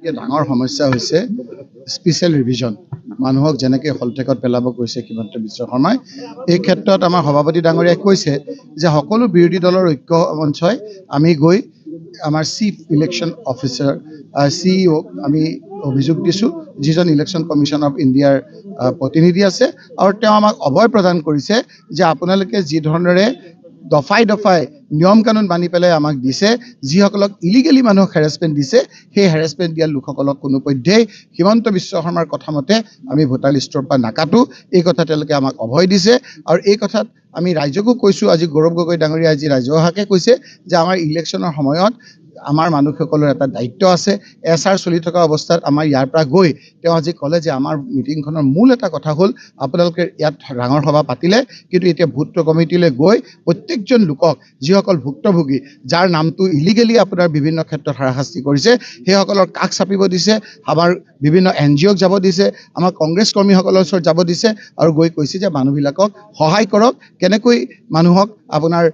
এতিয়া ডাঙৰ সমস্যা হৈছে স্পেচিয়েল ৰিভিজন মানুহক যেনেকৈ হলটেকত পেলাব কৈছে হিমন্ত বিশ্ব শৰ্মাই, এই ক্ষেত্ৰত আমাৰ সভাপতি ডাঙৰীয়াই কৈছে যে সকলো বিৰোধী দলৰ ঐক্য মঞ্চই আমি গৈ আমাৰ চিফ ইলেকশ্যন অফিচাৰ চি ইঅ'ক আমি অভিযোগ দিছোঁ, যিজন ইলেকশ্যন কমিশ্যন অফ ইণ্ডিয়াৰ প্ৰতিনিধি আছে আৰু তেওঁ আমাক অভয় প্ৰদান কৰিছে যে আপোনালোকে যি ধৰণেৰে দফাই দফাই নিয়ম কানুন মানি পেলাই আমাক দিছে, যিসকলক ইলিগেলি মানুহক হেৰাছমেণ্ট দিছে, সেই হেৰাছমেণ্ট দিয়া লোকসকলক কোনোপধ্যেই হিমন্ত বিশ্ব শৰ্মাৰ কথা মতে আমি ভোটাৰ লিষ্টৰ পৰা নাকাটো। এই কথা তেওঁলোকে আমাক অভয় দিছে আৰু এই কথাত আমি ৰাইজকো কৈছোঁ, আজি গৌৰৱ গগৈ ডাঙৰীয়া আজি ৰাজহুৱাকে কৈছে যে আমাৰ ইলেকশ্যনৰ সময়ত আমাৰ মানুহসকলৰ এটা দায়িত্ব আছে। এছ আৰ চলি থকা অৱস্থাত আমাৰ ইয়াৰ পৰা গৈ তেওঁ আজি ক'লে যে আমাৰ মিটিংখনৰ মূল এটা কথা হ'ল, আপোনালোকে ইয়াত ডাঙৰ সভা পাতিলে, কিন্তু এতিয়া ভোট কমিটিলৈ গৈ প্ৰত্যেকজন লোকক যিসকল ভুক্তভোগী, যাৰ নামটো ইলিগেলি আপোনাৰ বিভিন্ন ক্ষেত্ৰত হাৰাশাস্তি কৰিছে, সেইসকলৰ কাষ চাপিব দিছে, আমাৰ বিভিন্ন এন জি অ'ক যাব দিছে, আমাৰ কংগ্ৰেছ কৰ্মীসকলৰ ওচৰত যাব দিছে আৰু গৈ কৈছে যে মানুহবিলাকক সহায় কৰক। কেনেকৈ মানুহক আপোনাৰ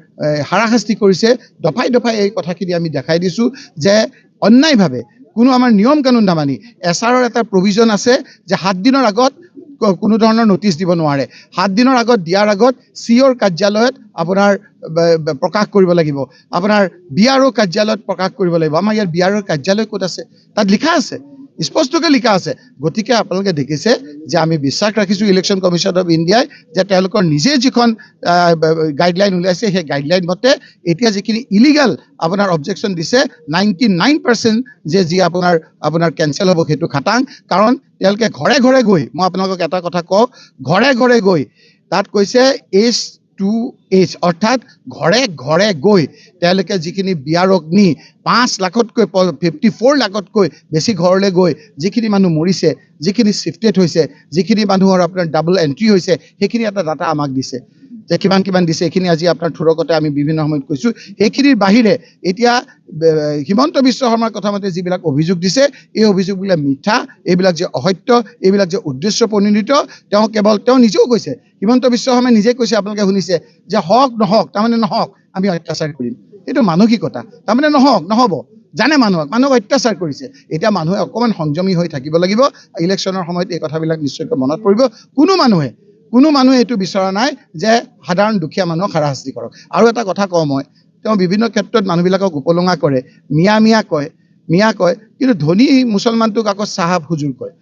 হাৰাশাস্তি কৰিছে, দফাই দফাই এই কথাখিনি আমি দেখাই দিছোঁ যে অন্যায়ভাৱে কোনো আমাৰ নিয়ম কানুন নামানি এছ আৰৰ এটা প্ৰভিজন আছে যে সাত দিনৰ আগত কোনো ধৰণৰ নটিচ দিব নোৱাৰে। সাত দিনৰ আগত দিয়াৰ আগত চি অ'ৰ কাৰ্যালয়ত আপোনাৰ প্ৰকাশ কৰিব লাগিব। আপোনাৰ বি আৰ অ' কাৰ্যালয়ত প্ৰকাশ কৰিব লাগিব। আমাৰ ইয়াত বি আৰ কাৰ্যালয় ক'ত আছে? তাত লিখা আছে। স্পষ্টকৈ লিখা আছে। গতিকে আপোনালোকে দেখিছে যে আমি বিশ্বাস ৰাখিছোঁ ইলেকশ্যন কমিশ্যন অফ ইণ্ডিয়াই যে তেওঁলোকৰ নিজে যিখন গাইডলাইন উলিয়াইছে, সেই গাইডলাইন মতে এতিয়া যিখিনি ইলিগেল আপোনাৰ অবজেকশ্যন দিছে নাইণ্টি নাইন পাৰ্চেণ্ট যে যি আপোনাৰ আপোনাৰ কেঞ্চেল হ'ব, সেইটো খাটাং। কাৰণ তেওঁলোকে ঘৰে ঘৰে গৈ, মই আপোনালোকক এটা কথা কওঁ, ঘৰে ঘৰে গৈ, তাত কৈছে এইচ টু এইচ অৰ্থাৎ ঘৰে ঘৰে গৈ। তেওঁলোকে যিখিনি বিয়াৰ অগ্নি, পাঁচ লাখতকৈ ফিফটি ফ'ৰ লাখতকৈ বেছি ঘৰলৈ গৈ যিখিনি মানুহ মৰিছে, যিখিনি চিফটেড হৈছে, যিখিনি মানুহৰ আপোনাৰ ডাবল এণ্ট্ৰি হৈছে, সেইখিনি এটা ডাটা আমাক দিছে। যে কিমান কিমান দিছে, এইখিনি আজি আপোনাৰ থোৰকতে আমি বিভিন্ন সময়ত কৈছোঁ। সেইখিনিৰ বাহিৰে এতিয়া হিমন্ত বিশ্ব শৰ্মাৰ কথা মতে যিবিলাক অভিযোগ দিছে, এই অভিযোগবিলাক মিথ্যা, এইবিলাক যে অসত্য, এইবিলাক যে উদ্দেশ্য প্ৰণোদিত তেওঁ কেৱল, তেওঁ নিজেও কৈছে, হিমন্ত বিশ্ব শৰ্মাই নিজে কৈছে, আপোনালোকে শুনিছে, যে হওক, নহওক, তাৰমানে নহওক, আমি অত্যাচাৰ কৰিম। এইটো মানসিকতা, তাৰমানে নহওক, নহ'ব। জানে মানুহক মানুহক অত্যাচাৰ কৰিছে। এতিয়া মানুহে অকণমান সংযমী হৈ থাকিব লাগিব। ইলেকশ্যনৰ সময়ত এই কথাবিলাক নিশ্চয়কৈ মনত পৰিব। কোনো মানুহে কোনো মানুহে এইটো বিচৰা নাই যে সাধাৰণ দুখীয়া মানুহক হাৰাশাস্তি কৰক। আৰু এটা কথা কওঁ মই তেওঁ বিভিন্ন ক্ষেত্ৰত মানুহবিলাকক উপলুঙা কৰে মিয়া মিয়া কয় মিয়া কয় কিন্তু ধনী মুছলমানটোক আকৌ চাহাব হুজুৰ কয়।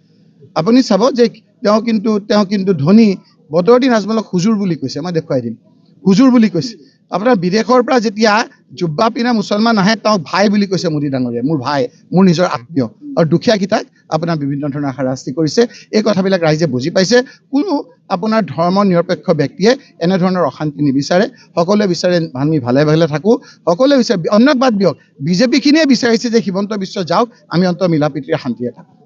আপুনি চাব যে তেওঁ কিন্তু তেওঁ কিন্তু ধনী বদৰুদ্দিন আজমলক হুজুৰ বুলি কৈছে মই দেখুৱাই দিম। হুজুৰ বুলি কৈছে। আপোনাৰ বিদেশৰ পৰা যেতিয়া জুব্বা পিন্ধা মুছলমান আহে তেওঁক ভাই বুলি কৈছে মোদী ডাঙৰীয়াই মোৰ ভাই মোৰ নিজৰ আত্মীয়। আৰু দুখীয়াকেইটাক আপোনাৰ বিভিন্ন ধৰণৰ হাৰাশাস্তি কৰিছে। এই কথাবিলাক ৰাইজে বুজি পাইছে। কোনো আপোনাৰ ধৰ্ম নিৰপেক্ষ ব্যক্তিয়ে এনেধৰণৰ অশান্তি নিবিচাৰে। সকলোৱে বিচাৰে আমি ভালে ভালে থাকোঁ। সকলোৱে বিচাৰে অন্যক বাদ দিয়ক বিজেপিখিনিয়ে বিচাৰিছে যে হিমন্ত বিশ্ব যাওক, আমি অন্ত মিলা প্ৰীতিৰে শান্তিৰে থাকোঁ।